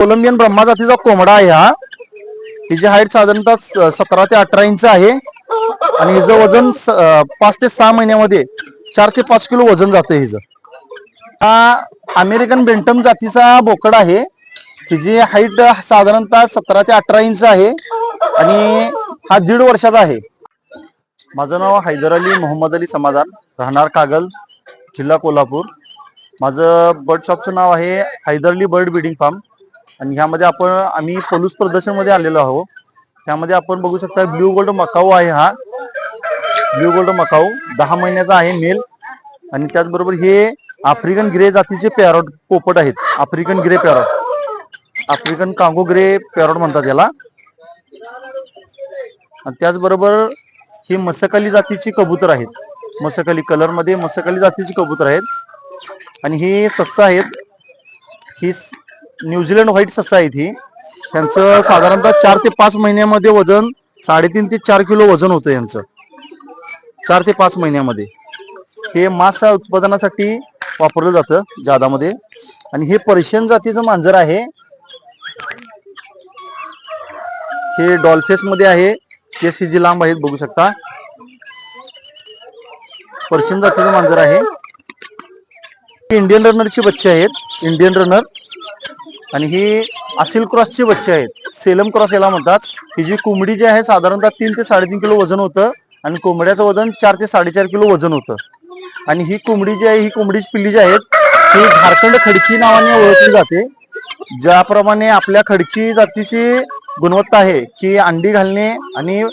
Colombian Brahma जातीचा कोंबडा आहे हा. हिची हाईट साधारणतः स- सतरा ते अठरा इंच आहे. आणि हिचं वजन स- पाच ते सहा महिन्यामध्ये चार ते पाच किलो वजन जातं हिचं. हा अमेरिकन बेंटम जातीचा बोकड आहे. हिची हाईट साधारणतः सतरा ते अठरा इंच आहे. आणि हा दीड वर्षाचा आहे. माझं नाव हैदर अली मोहम्मद अली समाधान राहणार कागल जिल्हा कोल्हापूर. माझं बर्ड शॉपचं नाव आहे Haider Ali bird breeding farm आणि ह्यामध्ये आपण आम्ही पलूस प्रदर्शनमध्ये आलेलो आहोत. त्यामध्ये आपण बघू शकता ब्ल्यू गोल्ड मकाऊ आहे हा. ब्ल्यू गोल्ड मकाऊ दहा महिन्याचा आहे मेल. आणि त्याचबरोबर हे आफ्रिकन ग्रे जातीचे पॅरॉट पोपट आहेत. African grey parrot. African Congo grey parrot म्हणतात याला. आणि त्याचबरोबर ही मसकाली जातीची कबूतर आहेत. मसकाली कलरमध्ये मसकाली जातीची कबूतर आहेत. आणि हे सस्स आहेत. ही स- न्यूझीलंड व्हाईट ससा आहेत ही त्यांचं साधारणतः चार ते पाच महिन्यामध्ये वजन साडेतीन ते चार किलो वजन होतं यांचं. चार ते पाच महिन्यामध्ये. हे मांस उत्पादनासाठी वापरलं जातं जादामध्ये. आणि हे पर्शियन जातीचं मांजर आहे. हे डॉल्फेस मध्ये आहे. केस ही जी लांब आहेत बघू शकता. पर्शियन जातीचं मांजर आहे. इंडियन रनरची बच्चे आहेत. Indian runner. आणि ही असिल क्रॉसची बच्चे आहेत. सेलम क्रॉस याला म्हणतात. ही जी कोंबडी जी आहे साधारणतः तीन ते साडेतीन किलो वजन होतं आणि कोंबड्याचं वजन चार ते साडेचार किलो वजन होतं. आणि ही कोंबडी जी आहे ही कोंबडीची पिल्ली जी आहेत ही झारखंड खडकी नावाने ओळखली जाते. ज्याप्रमाणे आपल्या खडकी जातीची गुणवत्ता आहे की अंडी घालणे आणि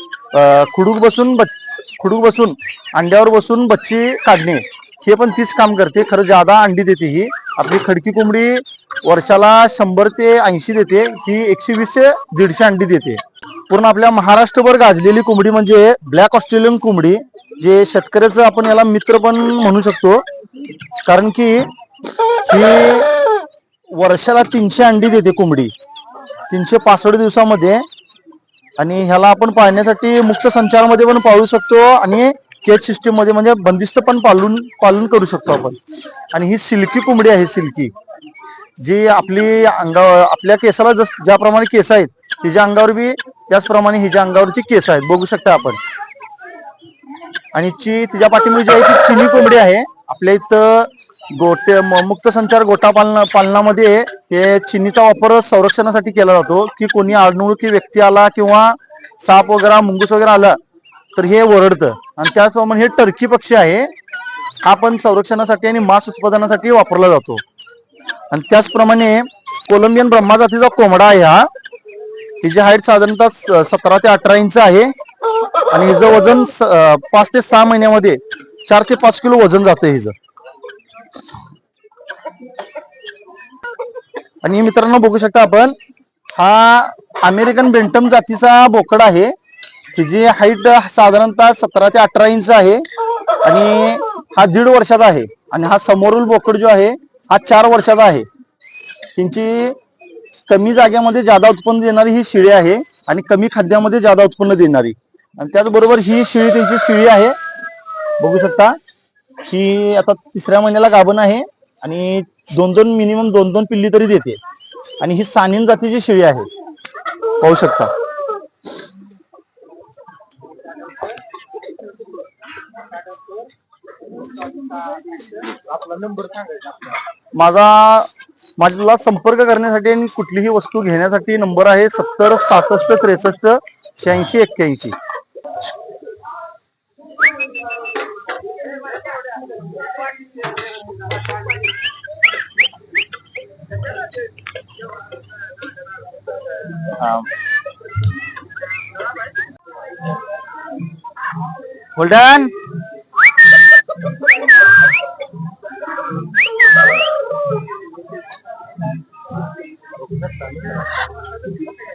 खुडूक बसून बच- खुडूक बसून अंड्यावर बसून बच्ची काढणे. हे पण तीच काम करते. खरं ज्यादा अंडी देते ही. आपली खडकी कोंबडी वर्षाला शंभर ते ऐंशी देते. ही एकशे वीस ते दीडशे अंडी देते. पूर्ण आपल्या महाराष्ट्रभर गाजलेली कोंबडी म्हणजे ब्लॅक ऑस्ट्रेलियन कोंबडी जे शेतकऱ्याचं आपण याला मित्र पण म्हणू शकतो. कारण की ही वर्षाला तीनशे अंडी देते कोंबडी. तीनशे पासष्ट दिवसामध्ये. आणि ह्याला आपण पाळण्यासाठी मुक्त संचारमध्ये पण पाळू शकतो. आणि केज सिस्टीममध्ये म्हणजे बंदिस्त पण पालून पालन करू शकतो आपण. आणि ही सिल्की कोंबडी आहे सिल्की. जी आपली अंगा आपल्या केसाला जस ज्याप्रमाणे केस आहेत तिच्या अंगावर बी त्याचप्रमाणे हिच्या अंगावरची केस आहेत. बघू शकता आपण. आणि ची तिच्या पाठीमध्ये जी आहे ती चिनी कोंबडी आहे. आपल्या इथं गोटे मुक्त संचार गोटा पालना पालनामध्ये हे चिनीचा वापर संरक्षणासाठी केला जातो. की कोणी अनोळखी व्यक्ती आला किंवा साप वगैरे मुंगूस वगैरे आला तर हे ओरडतं. आणि त्याचप्रमाणे हे टर्की पक्षी आहे हा पण संरक्षणासाठी आणि मांस उत्पादनासाठी वापरला जातो. आणि त्याचप्रमाणे कोलंबियन ब्रह्मा जातीचा कोंबडा आहे हा. हिची हाईट साधारणतः सतरा ते अठरा इंच आहे. आणि हिचं वजन पाच ते सहा महिन्यामध्ये चार ते पाच किलो वजन जातं हिचं. आणि मित्रांनो बघू शकता आपण हा अमेरिकन बेंटम जातीचा बोकड आहे. हिची हाईट साधारणतः सतरा ते अठरा इंच आहे. आणि हा दीड वर्षाचा आहे. आणि हा समोरील बोकड जो आहे हा चार वर्षाचा आहे. त्यांची कमी जाग्यामध्ये जादा उत्पन्न देणारी ही शिळी आहे आणि कमी खाद्यामध्ये जादा उत्पन्न देणारी. आणि त्याचबरोबर ही शिळी त्यांची शिळी आहे. बघू शकता ही आता तिसऱ्या महिन्याला गाभण आहे आणि दोन दोन मिनिमम दोन दोन पिल्ली तरी देते. आणि ही सानिन जातीची शिळी आहे. पाहू शकता. माझा माझ्याला संपर्क करण्यासाठी आणि कुठलीही वस्तू घेण्यासाठी नंबर आहे सत्तर सहासष्ट त्रेसष्ट शहाऐंशी एक्क्याऐंशी. गोल्डन 我们等一下